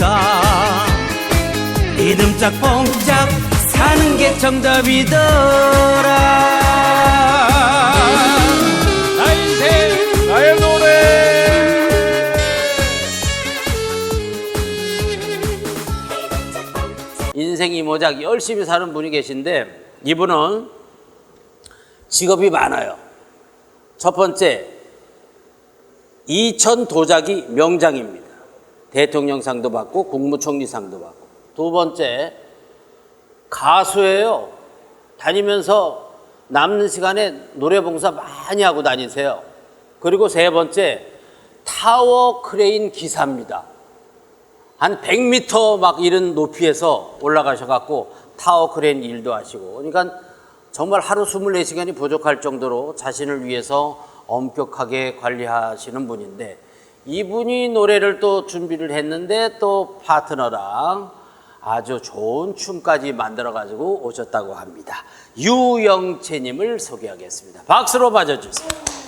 있다 이듬짝 뽕짝 사는 게 정답이더라 나 인생 나의 노래 인생이 모작 열심히 사는 분이 계신데 이분은 직업이 많아요. 첫 번째 이천 도자기 명장입니다. 대통령상도 받고 국무총리상도 받고 두 번째 가수예요. 다니면서 남는 시간에 노래 봉사 많이 하고 다니세요. 그리고 세 번째 타워 크레인 기사입니다. 한 100m 막 이런 높이에서 올라가셔갖고 타워 크레인 일도 하시고 그러니까 정말 하루 24시간이 부족할 정도로 자신을 위해서 엄격하게 관리하시는 분인데 이분이 노래를 또 준비를 했는데 또 파트너랑 아주 좋은 춤까지 만들어 가지고 오셨다고 합니다. 유영채님을 소개하겠습니다. 박수로 맞아주세요.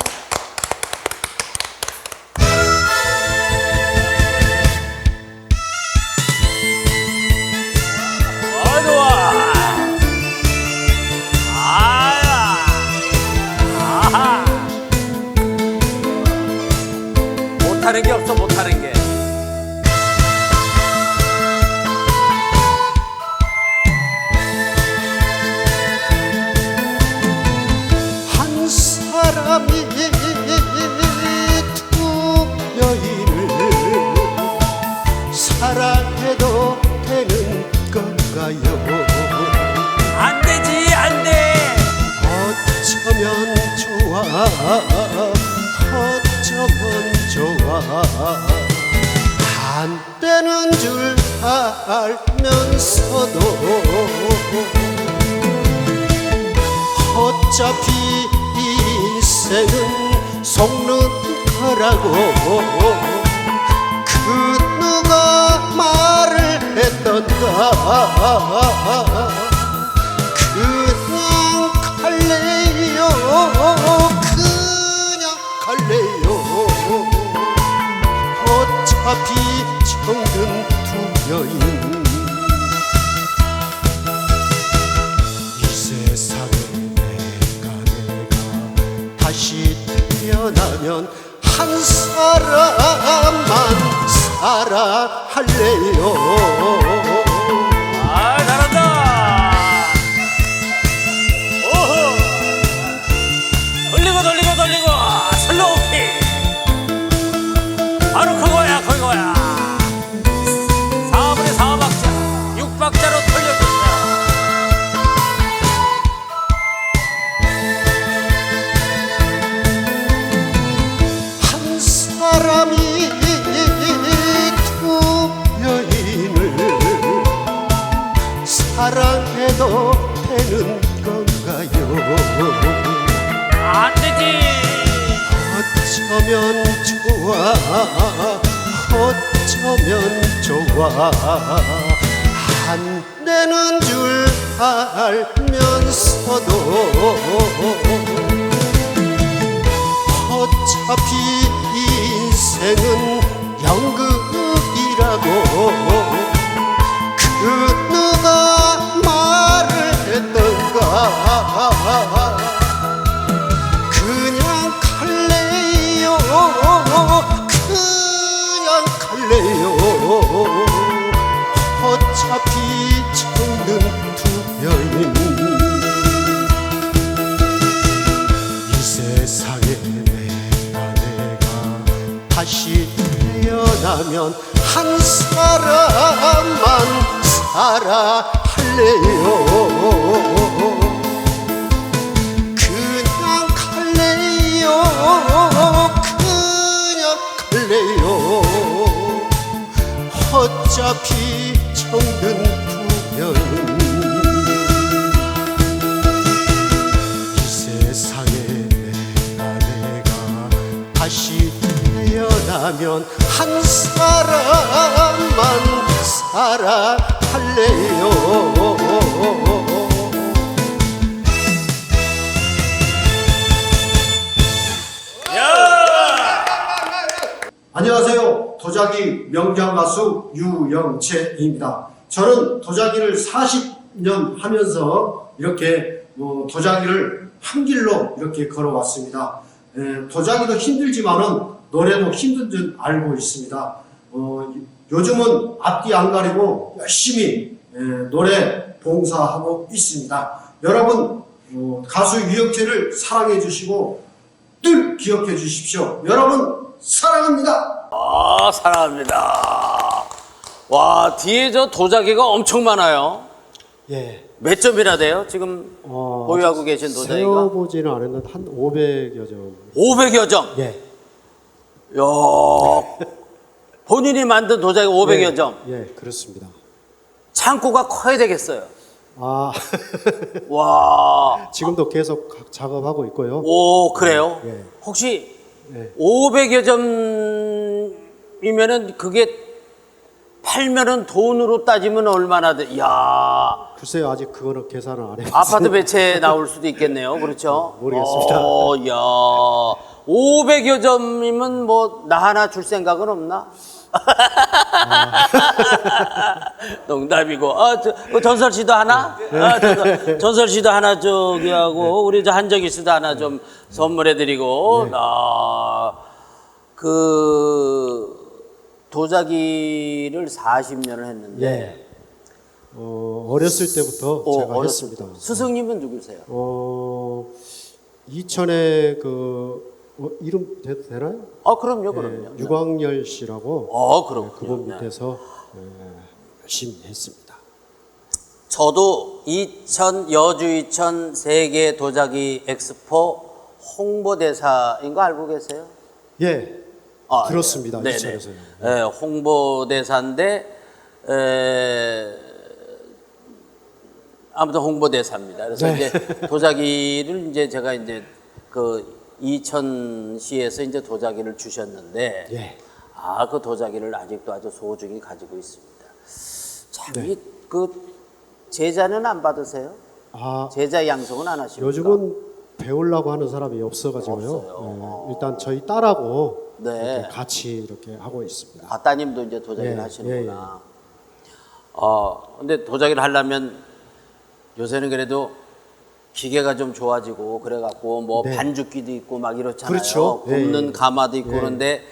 사랑해도 되는 건가요? 안 되지, 안 돼. 어쩌면 좋아 어쩌면 좋아 안 되는 줄 알면서도 어차피 인생은 속는 거라고 했던가 그냥 갈래요. 그냥 갈래요. 어차피 안 되는 줄 알면서도 어차피 정든 두면 이 세상에 내가 내가 다시 태어나면 한 사람만 살아 할래요 야! 안녕하세요. 도자기 명장 가수 유영채입니다. 저는 도자기를 40년 하면서 이렇게 뭐 도자기를 한 길로 이렇게 걸어왔습니다. 에, 도자기도 힘들지만은 노래도 힘든 줄 알고 있습니다. 어, 요즘은 앞뒤 안 가리고 열심히 에, 노래 봉사하고 있습니다. 여러분 어, 가수 유영채를 사랑해 주시고 늘 기억해 주십시오. 여러분 사랑합니다. 아, 사랑합니다. 와, 뒤에 저 도자기가 엄청 많아요. 예. 몇 점이나 돼요? 지금 어, 보유하고 계신 도자기가? 세어보지는 않았는데 한 500여 점. 500여 점. 예. 야 본인이 만든 도자기 500여 점. 예, 그렇습니다. 창고가 커야 되겠어요. 아, 와, 지금도 계속 가- 작업하고 있고요. 오, 그래요? 예. 혹시 예. 500여 점 이면은 그게 팔면은 돈으로 따지면 얼마나 돼? 야 글쎄요, 아직 그거는 계산을 안 해봤어요. 아파트 배채 나올 수도 있겠네요. 그렇죠? 모르겠습니다. 어, 야 500여 점이면 뭐 나 하나 줄 생각은 없나? 농담이고. 아, 저, 그 전설 씨도 하나? 아, 전설, 전설 씨도 하나 저기 하고 우리 저 한정희 씨도 하나 좀 선물해 드리고. 아, 그 도자기를 40년을 했는데 예. 어, 어렸을 때부터 어, 제가 어렸을 했습니다. 때. 스승님은 누구세요? 어, 이천에 그 어, 이름 대, 되나요? 아, 그럼요, 예, 그럼요. 유광열 씨라고 어, 그럼 그분 밑에서 예, 열심히 했습니다. 저도 2000 여주 2000 세계 도자기 엑스포 홍보대사인 거 알고 계세요? 예, 아, 들었습니다. 네네. 이천에서요. 네, 홍보대사인데 에, 아무튼 홍보대사입니다. 그래서 네. 이제 도자기를 이제 제가 이제 그 이천시에서 이제 도자기를 주셨는데 예. 아그 도자기를 아직도 아주 소중히 가지고 있습니다. 참, 네. 이그 제자는 안 받으세요? 아, 제자 양성은 안 하십니까? 요즘은 배우려고 하는 사람이 없어가지고요. 예, 일단 저희 딸하고 네. 이렇게 같이 이렇게 하고 있습니다. 아 따님도 이제 도자기를 예, 하시는구나. 어, 근데 도자기를 하려면 요새는 그래도 기계가 좀 좋아지고 그래갖고 뭐 네. 반죽기도 있고 막 이렇잖아요. 그렇죠. 예, 굽는 예. 가마도 있고 예. 그런데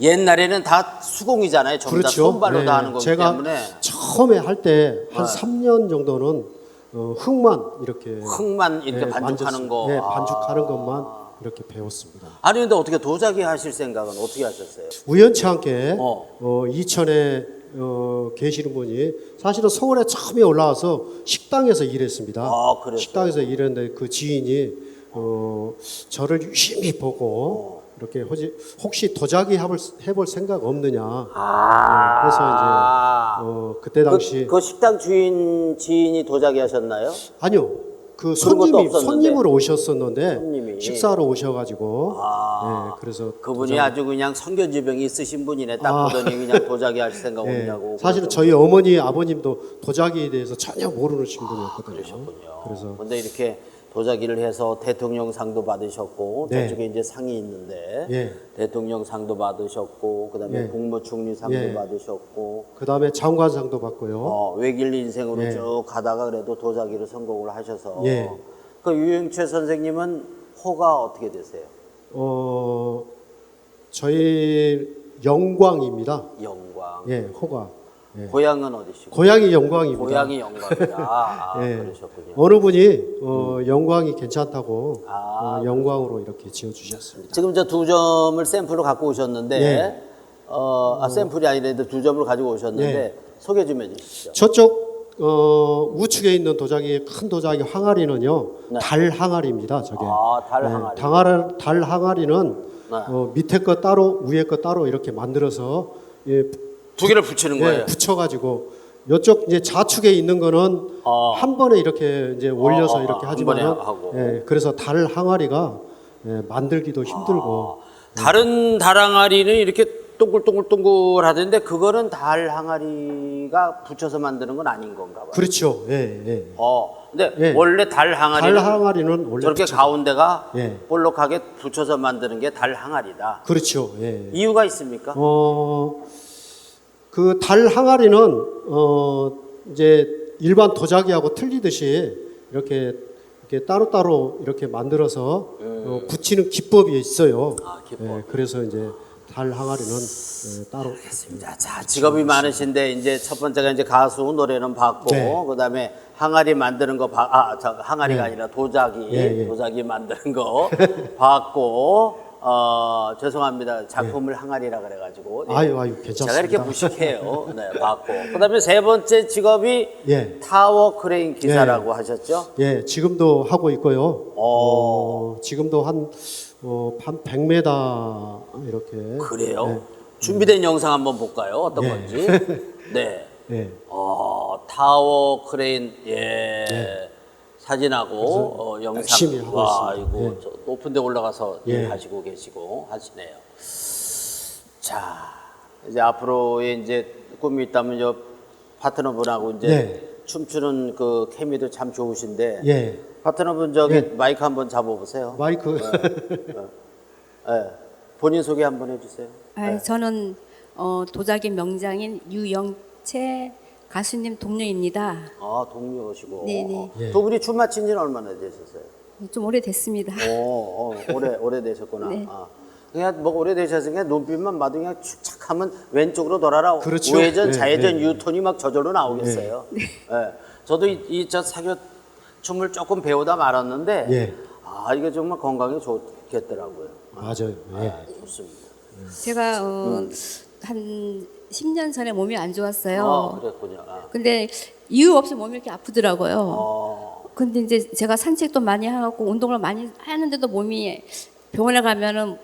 옛날에는 다 수공이잖아요. 전부 다 손발로 네, 다 하는 거기 제가 때문에 처음에 할 때 한 네. 3년 정도는 어, 흙만 이렇게 흙만 이렇게 예, 반죽하는 거. 예, 아. 반죽하는 것만 이렇게 배웠습니다. 아니 근데 어떻게 도자기 하실 생각은 어떻게 하셨어요? 우연치 않게 어. 어. 이천에 어, 계시는 분이 사실은 서울에 처음에 올라와서 식당에서 일했습니다. 아, 그랬어요? 식당에서 일했는데 그 지인이 어, 저를 유심히 보고 어. 이렇게 혹시, 혹시 도자기 해볼, 해볼 생각 없느냐. 아. 그래서 이제 어, 그때 당시 그, 그 식당 주인 지인이 도자기 하셨나요? 아니요. 그 그런 것도 손님이 없었는데? 손님으로 오셨었는데 손님이. 식사로 오셔가지고 아. 예, 그래서 그분이 아주 그냥 성견지병이 있으신 분이네. 딱 아. 보더니 그냥 도자기 할 생각 예, 없냐고. 사실은. 저희 어머니 아버님도 도자기에 대해서 전혀 모르시는 분이었거든요. 그러셨군요. 그래서 근데 이렇게 도자기를 해서 대통령상도 받으셨고 네. 저쪽에 이제 상이 있는데 예. 대통령상도 받으셨고 그다음에 예. 국무총리상도 예. 받으셨고 그 다음에 장관상도 받고요. 어, 외길 인생으로 예. 쭉 가다가 그래도 도자기를 성공을 하셔서 예. 그 유영채 선생님은 호가 어떻게 되세요? 어, 저희 영광입니다. 영광. 예, 호가. 예. 고향은 어디시고? 고향이 영광입니다. 고향이 영광이다. 아, 예. 그러셨군요. 어느 분이 어, 영광이 괜찮다고 아, 어, 영광으로 이렇게 지어주셨습니다. 지금 저 두 점을 샘플로 갖고 오셨는데 예. 어, 아, 샘플이 아니라 두 점을 가지고 오셨는데 예. 소개 좀 해주시죠. 저쪽 어, 우측에 있는 도자기 큰 도자기 항아리는요 네. 달 항아리입니다. 저게. 아, 달 네, 항아리. 당아리- 달 항아리는 네. 어, 밑에 거 따로 위에 거 따로 이렇게 만들어서 예, 두 개를 붙이는 예, 거예요. 붙여가지고 이쪽 이제 좌측에 있는 거는 아. 한 번에 이렇게 이제 올려서 아, 아, 이렇게 한 하지만 번에 하고. 예, 그래서 달 항아리가 예, 만들기도 힘들고 다른 다랑아리는 이렇게 동글동글동글 하던데 그거는 달 항아리가 붙여서 만드는 건 아닌 건가 봐요. 그렇죠. 예, 예. 어, 근데 예. 원래 달 항아리는 달 항아리는 원래 저렇게 붙여서- 가운데가 예. 볼록하게 붙여서 만드는 게 달 항아리다. 그렇죠. 예. 이유가 있습니까? 어, 그 달 항아리는 어 이제 일반 도자기하고 틀리듯이 이렇게 이렇게 따로따로 이렇게 만들어서 어, 붙이는 기법이 있어요. 음. 아, 기법. 예, 그래서 이제 달 항아리는 예, 따로 알겠습니다. 자, 직업이 많으신데 이제 첫 번째가 이제 가수 노래는 받고 네. 그다음에 항아리 만드는 거 봐, 아, 저 항아리가 아니라 도자기, 예, 예. 도자기 만드는 거 받고 어, 죄송합니다. 작품을 항아리라 그래 가지고. 아유, 아유, 괜찮습니다. 제가 이렇게 무식해요. 네, 받고. 그 다음에 세 번째 직업이 예. 타워 크레인 기사라고 하셨죠? 예, 지금도 하고 있고요. 어. 어, 지금도 한, 어, 한 100m 이렇게. 그래요? 준비된 영상 한번 볼까요? 어떤 예. 건지. 네. 예. 어, 타워 크레인 예. 사진하고 어, 영상 열심히 하고 와 있습니다. 이거 예. 저 높은 데 올라가서 예. 일하시고 계시고 하시네요. 자, 이제 앞으로의 이제 꿈이 있다면 저 파트너분하고 이제 네. 춤추는 그 케미도 참 좋으신데 예. 파트너분 저기 마이크 한번 잡아 보세요. 마이크. 예. 본인 소개 한번 해 주세요. 아, 저는 어, 도자기 명장인 유영채 가수님 동료입니다. 아, 동료시고. 네네. 예. 두 분이 춤 맞춘 지는 얼마나 되셨어요? 좀 오래됐습니다. 오, 어, 오래 오래 되셨구나. 네. 아. 그냥 뭐 오래 되셨으니까 눈빛만 봐도 그냥 축착하면 왼쪽으로 돌아라. 그렇죠. 우회전, 네, 좌회전, 네. 유턴이 막 저절로 나오겠어요. 예. 저도 이저 사교 춤을 조금 배우다 말았는데 예. 아 이게 정말 건강에 좋겠더라고요. 맞아요. 예. 아, 좋습니다. 제가 어, 한 10년 전에 몸이 안 좋았어요. 아, 그랬군요. 아. 근데 이유 없이 몸이 이렇게 아프더라고요. 어, 근데 이제 제가 산책도 많이 하고 운동을 많이 하는데도 몸이 병원에 가면은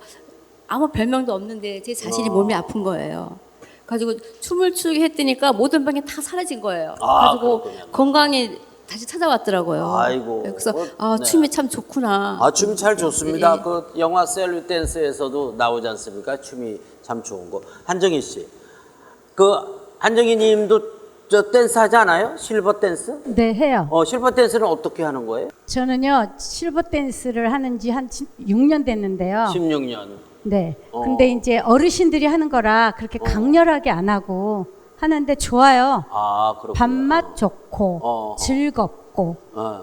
아무 별명도 없는데 제 자신이 몸이 아픈 거예요. 가지고 춤을 추게 했더니까 모든 병이 다 사라진 거예요. 아, 가지고 그렇군요. 건강이 다시 찾아왔더라고요. 아이고. 그래서 어, 아, 네. 춤이 참 좋구나. 아, 춤이 참 좋습니다. 예. 그 영화 셀류 댄스에서도 나오지 않습니까? 춤이 참 좋은 거. 한정희 씨. 그 한정희 님도 저 댄스 하지 않아요? 실버 댄스? 네, 해요. 어, 실버 댄스는 어떻게 하는 거예요? 저는요, 실버 댄스를 하는 지 한 6년 됐는데요. 16년. 네. 어. 근데 이제 어르신들이 하는 거라 그렇게 강렬하게 안 하고 하는데 좋아요. 아, 그렇군요. 밥맛 좋고 어. 즐겁고. 어.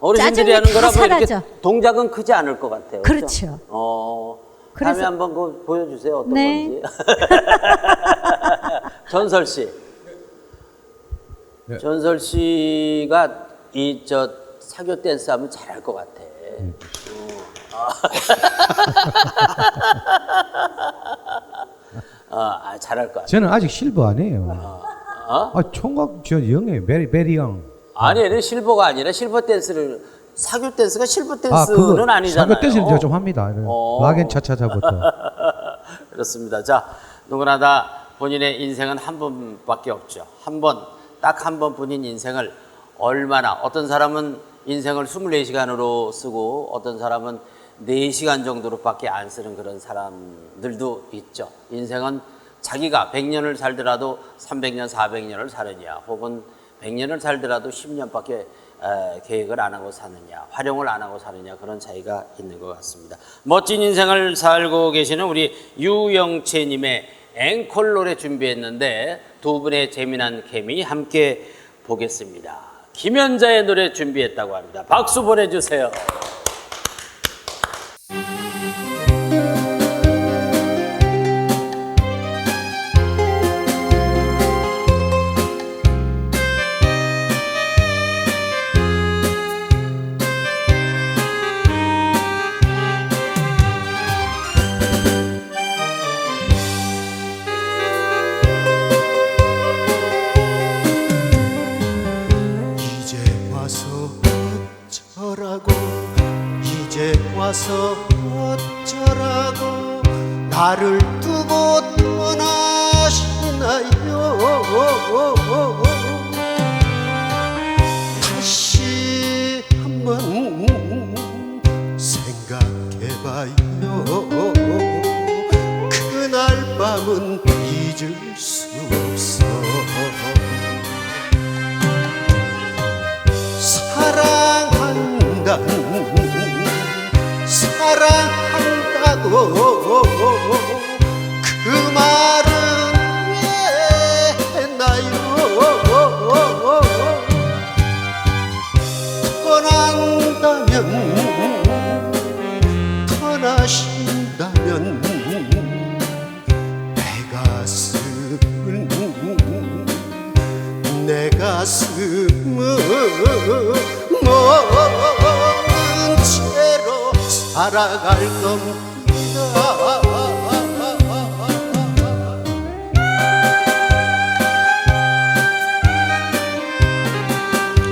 어르신들이 짜증이 하는 거라 다뭐 이렇게 사라져. 동작은 크지 않을 것 같아요. 그렇죠. 어. 그래서- 다음에 한번 그 보여주세요. 어떤 네. 건지. 전설 씨. 네. 전설 씨가 이 저 사교 댄스 하면 잘할 것 같아. 어. 아, 아, 잘할 것 같아. 저는 아직 실버 아니에요. 어? 아, 총각 저 영이에요. 베리 베리 영. 아니, 아니, 실버가 아니라 실버 댄스를 사교 댄스가 실버 아, 댄스는 그거 아니잖아요. 사교 댄스를 제가 좀 합니다. 어. 락앤 차차차부터. 그렇습니다. 자, 누구나 다 본인의 인생은 한 번밖에 없죠. 한 번, 딱 한번 본인 인생을 얼마나, 어떤 사람은 인생을 24시간으로 쓰고 어떤 사람은 4시간 정도로밖에 안 쓰는 그런 사람들도 있죠. 인생은 자기가 100년을 살더라도 300년, 400년을 사느냐, 혹은 100년을 살더라도 10년밖에 계획을 안 하고 사느냐, 활용을 안 하고 사느냐, 그런 차이가 있는 것 같습니다. 멋진 인생을 살고 계시는 우리 유영채님의 앵콜 노래 준비했는데 두 분의 재미난 케미 함께 보겠습니다. 김연자의 노래 준비했다고 합니다. 박수 보내주세요. 그날 밤 사람은 잊을 수 없어. 사랑한다는 사랑한다고 그 말은 가슴을 먹은 채로 살아갈 겁니다.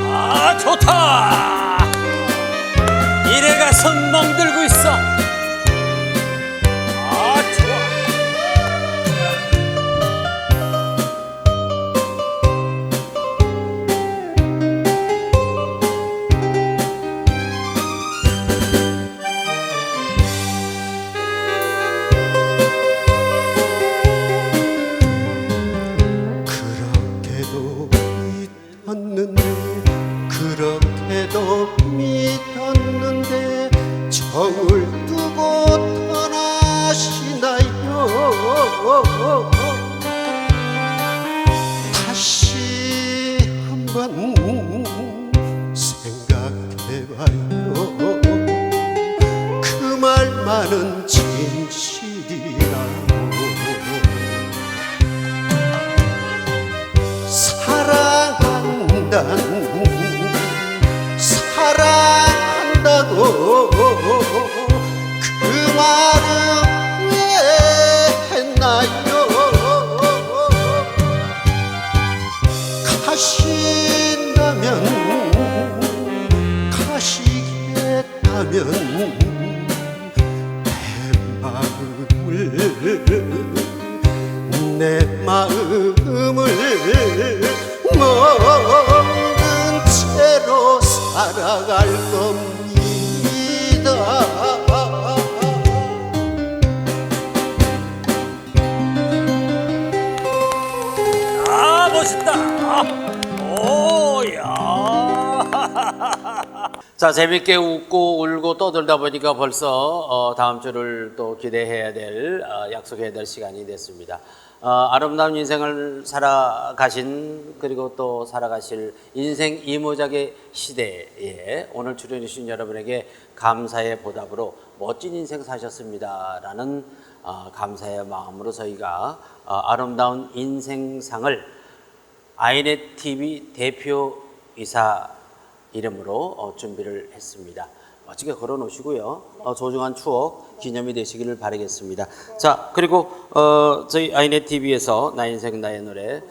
아 좋다. 이래가 손 멍들 믿었는데 그렇게도 믿었는데 정을 두고 떠나시나요 다시 한번 사랑한다는 사랑한다고 그말 재밌게 웃고 울고 떠들다 보니까 벌써 어, 다음 주를 또 기대해야 될 어, 약속해야 될 시간이 됐습니다. 어, 아름다운 인생을 살아가신 그리고 또 살아가실 인생 이모작의 시대에 오늘 출연해 주신 여러분에게 감사의 보답으로 멋진 인생 사셨습니다라는 어, 감사의 마음으로 저희가 어, 아름다운 인생상을 아이넷 TV 대표 이사 이름으로 어, 준비를 했습니다. 멋지게 걸어 놓으시고요. 어, 소중한 추억 기념이 되시기를 바라겠습니다. 자, 그리고 어, 저희 아이넷 TV에서 나 인생 나의 노래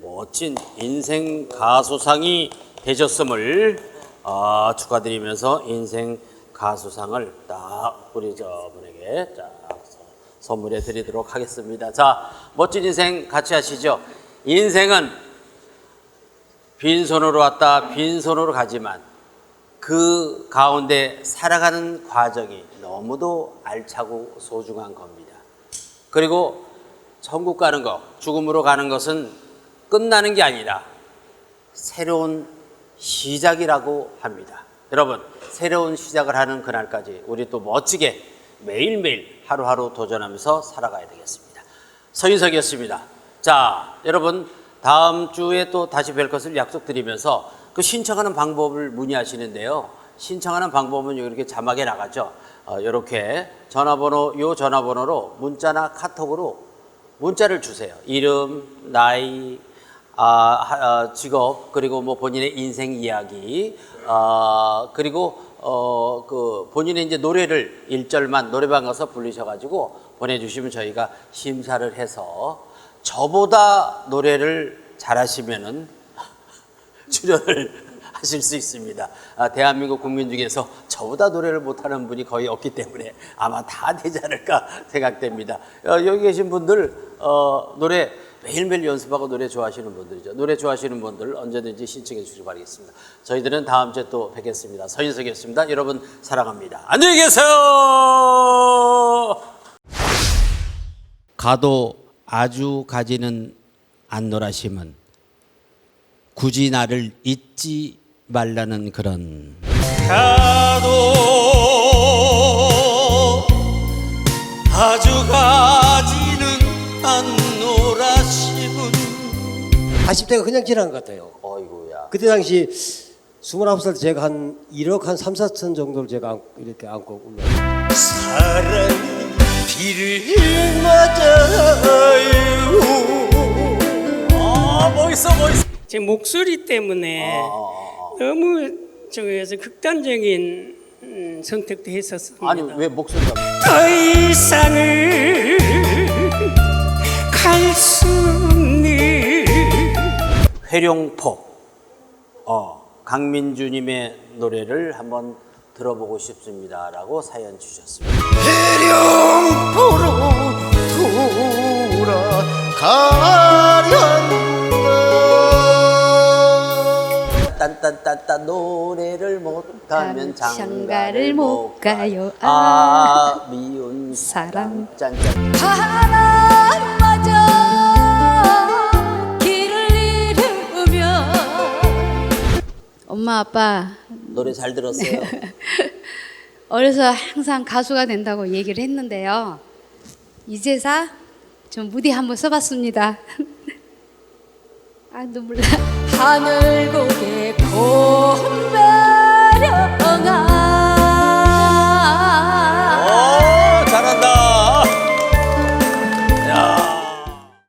멋진 인생 가수상이 되셨음을 어, 축하드리면서 인생 가수상을 딱 우리 저분에게 쫙 선물해 드리도록 하겠습니다. 자, 멋진 인생 같이 하시죠. 인생은 빈손으로 왔다 빈손으로 가지만 그 가운데 살아가는 과정이 너무도 알차고 소중한 겁니다. 그리고 천국 가는 것, 죽음으로 가는 것은 끝나는 게 아니라 새로운 시작이라고 합니다. 여러분, 새로운 시작을 하는 그날까지 우리 또 멋지게 매일매일 하루하루 도전하면서 살아가야 되겠습니다. 서인석이었습니다. 자, 여러분, 다음 주에 또 다시 뵐 것을 약속드리면서 그 신청하는 방법을 문의하시는데요. 신청하는 방법은 이렇게 자막에 나가죠. 어, 이렇게 전화번호, 요 전화번호로 문자나 카톡으로 문자를 주세요. 이름, 나이, 아, 하- 아, 직업 그리고 뭐 본인의 인생 이야기 아, 그리고 어, 그 본인의 이제 노래를 일절만 노래방 가서 부르셔가지고 보내주시면 저희가 심사를 해서 저보다 노래를 잘하시면은 출연을 하실 수 있습니다. 아, 대한민국 국민 중에서 저보다 노래를 못하는 분이 거의 없기 때문에 아마 다 되지 않을까 생각됩니다. 어, 여기 계신 분들 어, 노래 매일매일 연습하고 노래 좋아하시는 분들이죠. 노래 좋아하시는 분들 언제든지 신청해 주시기 바라겠습니다. 저희들은 다음 주에 또 뵙겠습니다. 서인석이었습니다. 여러분 사랑합니다. 안녕히 계세요. 가도 아주 가지는 않노라심은 굳이 나를 잊지 말라는 그런 가도 아주 가지는 않노라심은 40대가 그냥 지난 것 같아요. 어이구야 그때 당시 29살 때 제가 한 1억 한 3, 4천 정도를 제가 안- 이렇게 안고 울려. 사랑이 비를 맞아요. 아 멋있어 멋있어. 제 목소리 때문에 너무 저기에서 극단적인 음, 선택도 했었습니다. 아니 왜 목소리가 더 이상을 갈 수 없는 회룡포 어, 강민주님의 노래를 한번 들어보고 싶습니다라고 사연 주셨습니다. 딴딴딴딴 노래를 못 가면 장가를 못 가요. 아 미운 사람 짠짠. 바람마저 길을 잃으며 엄마 아빠 노래 잘 들었어요. 어려서 항상 가수가 된다고 얘기를 했는데요. 이제사 좀 무대 한번 써봤습니다. 아 눈물 나. 하늘 고개 곰배령아